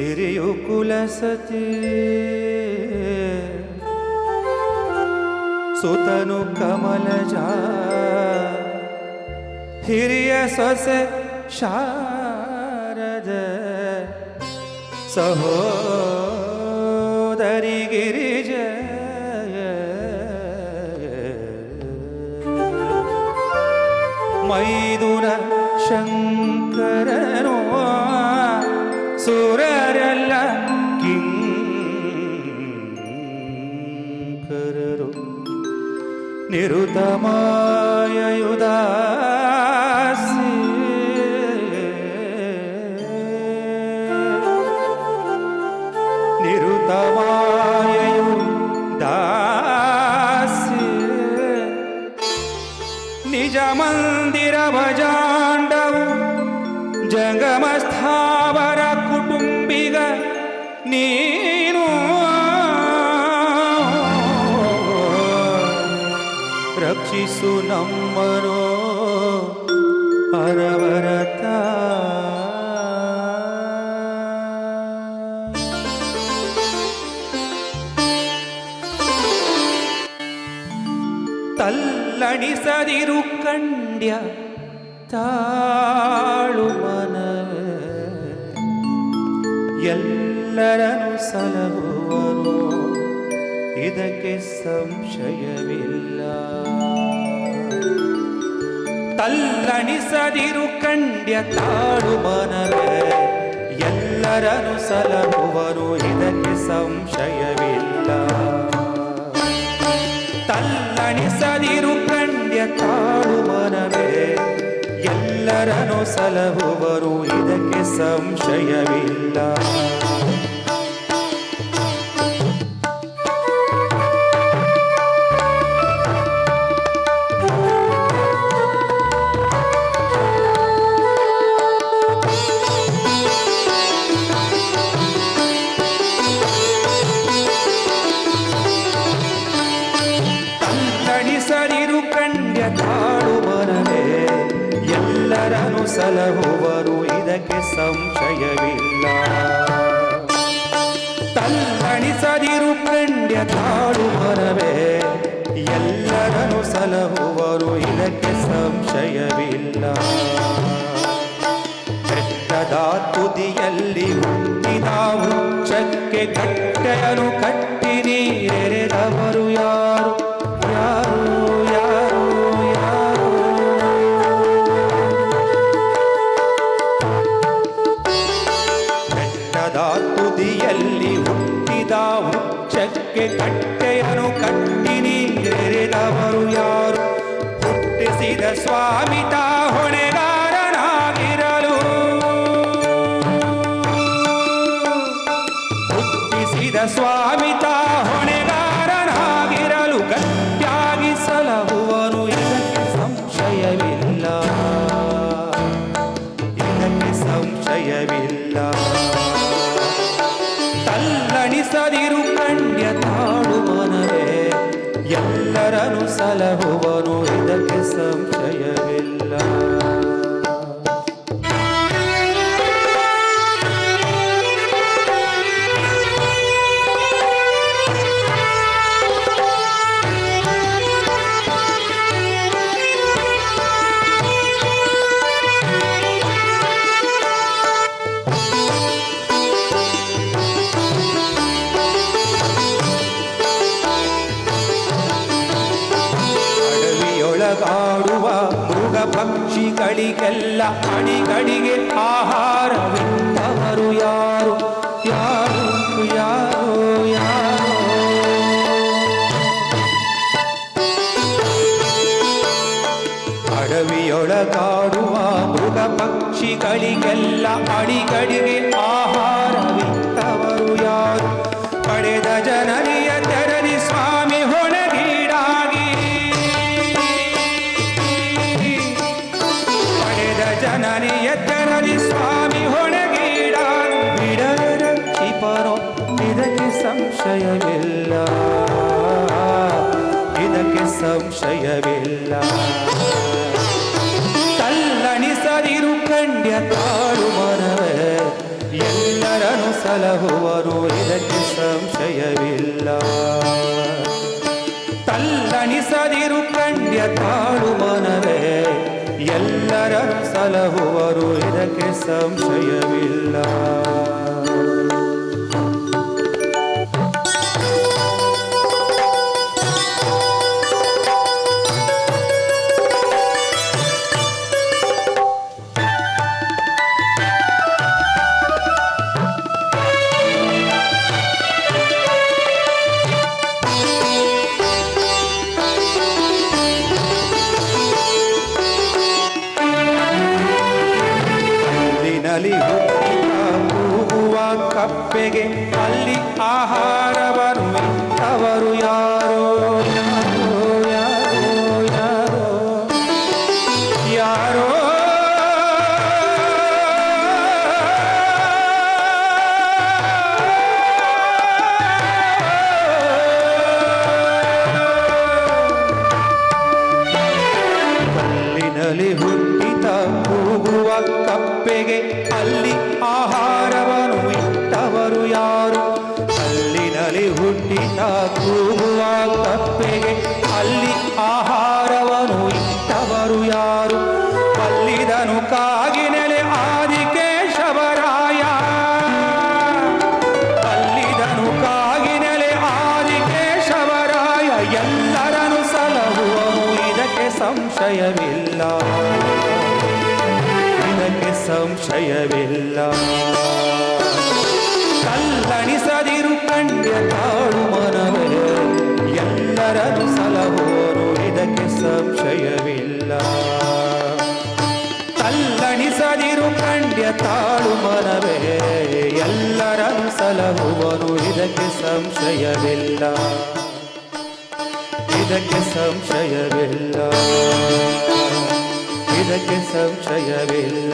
ಸಿರಿಯು ಕುಲಸತಿ. ಸುತನು ಕಮಲಜ ಹಿರಿಯ ಸೊಸೆ ಶಾರದ. ಸಹೋದರಿ ಗಿರಿಜ. ಮೈದುನ ಶಂಕರನೋ. ಸುರರೆಲ್ಲ നിരരു നിരുതമായ യുദാസി നിരുതമായ യുദാസി നിജമന്ദിര ഭജാണ്ഡവു ജംഗമസ്ഥാവര കുടുംബിക നീ ರಕ್ಷಿಸು ನಮ್ಮನೋ ಅರವರತ ತಲ್ಲಣಿಸದಿರು ಕಂಡ್ಯ ತಾಳು ಎಲ್ಲರನು ಎಲ್ಲರನ್ನು ಸಲಹುವನು. ಇದಕ್ಕೆ ಸಂಶಯವಿಲ್ಲ. ತಲ್ಲಣಿಸದಿರು ಕಂಡ್ಯ ತಾಳು ಮನವೇ ಎಲ್ಲರನ್ನು ಸಲಹುವನು ಇದಕ್ಕೆ ಸಂಶಯವಿಲ್ಲ. ತಲ್ಲಣಿಸದಿರು ಕಂಡ್ಯ ತಾಳು ಮನವೇ ಎಲ್ಲರನ್ನು ಸಲಹುವರು ಇದಕ್ಕೆ ಸಂಶಯವಿಲ್ಲ. ಸಲಹುವರು ಇದಕ್ಕೆ ಸಂಶಯವಿಲ್ಲ. ತಲ್ಲಣಿಸದಿರು ಪಂಡ್ಯ ತಾಳು ಮನವೇ ಎಲ್ಲರನ್ನು ಸಲಹುವರು ಇದಕ್ಕೆ ಸಂಶಯವಿಲ್ಲ. ಬೆಟ್ಟದ ತುದಿಯಲ್ಲಿ ಹುಟ್ಟಿದ ವೃಕ್ಷಕ್ಕೆ ಕಟ್ಟೆಯನ್ನು ಕಟ್ಟಿ ವೃಕ್ಷಕ್ಕೆ ಕಟ್ಟೆಯನ್ನು ಕಟ್ಟಿ ನೀರೆರೆದವರು ಯಾರು ಹುಟ್ಟಿಸಿದ ಸ್ವಾಮಿತ ಹೊಣೆಗಾರನಾಗಿರಲು ಎಲ್ಲರನ್ನು ಅಡವಿಯೊಳಗಾಡುವ ಮೃಗ ಪಕ್ಷಿಗಳಿಗೆಲ್ಲ ಅಡಿಗಡಿಗೆ ಆಹಾರವಿತ್ತವರು ಯಾರು? ಯಾರು? ಯಾರು? ಯಾರು? ಅಡವಿಯೊಳಗಾಡುವ ಮೃಗ ಪಕ್ಷಿಗಳಿಗೆಲ್ಲ ಅಡಿಗಡಿಗೆ ಆಹಾರವಿತ್ತವರು ಯಾರು? ಪಡೆದ ಜನರಿಯ ಸಂಶಯವಿಲ್ಲ. ತಲ್ಲಣಿಸದಿರು ಕಂಡ್ಯ ತಾಳು ಮನವೇ, ಎಲ್ಲರನ್ನು ಸಲಹುವರು, ಇದಕ್ಕೆ ಸಂಶಯವಿಲ್ಲ. ತಲ್ಲಣಿಸದಿರು ಕಂಡ್ಯ ತಾಳು ಮನವೇ, ಎಲ್ಲರನ್ನು ಸಲಹುವರು, ಇದಕ್ಕೆ ಸಂಶಯವಿಲ್ಲ. ಕಪ್ಪೆಗೆ ಅಲ್ಲಿ ಆಹಾರವನ್ನು ತವರು ಯಾರು? ಕೂಗುವ ಕಪ್ಪೆಗೆ ಅಲ್ಲಿ ಆಹಾರವನ್ನು ಇಟ್ಟವರು ಯಾರು? ಕಲ್ಲಿದನು ಕಾಗಿನೆಲೆ ಆದಿಕೇಶವರಾಯ. ಕಲ್ಲಿದನು ಕಾಗಿನೆಲೆ ಆದಿಕೇಶವರಾಯ. ಎಲ್ಲರನ್ನು ಸಲಹುವನು, ಇದಕ್ಕೆ ಸಂಶಯವಿಲ್ಲ. ಇದಕ್ಕೆ ಸಂಶಯವಿಲ್ಲ. ತಾಳು ಮನವೇ ಎಲ್ಲರನ್ನು ಸಲಹುವನು. ಇದಕ್ಕೆ ಸಂಶಯವಿಲ್ಲ. ಇದಕ್ಕೆ ಸಂಶಯವಿಲ್ಲ. ಇದಕ್ಕೆ ಸಂಶಯವಿಲ್ಲ.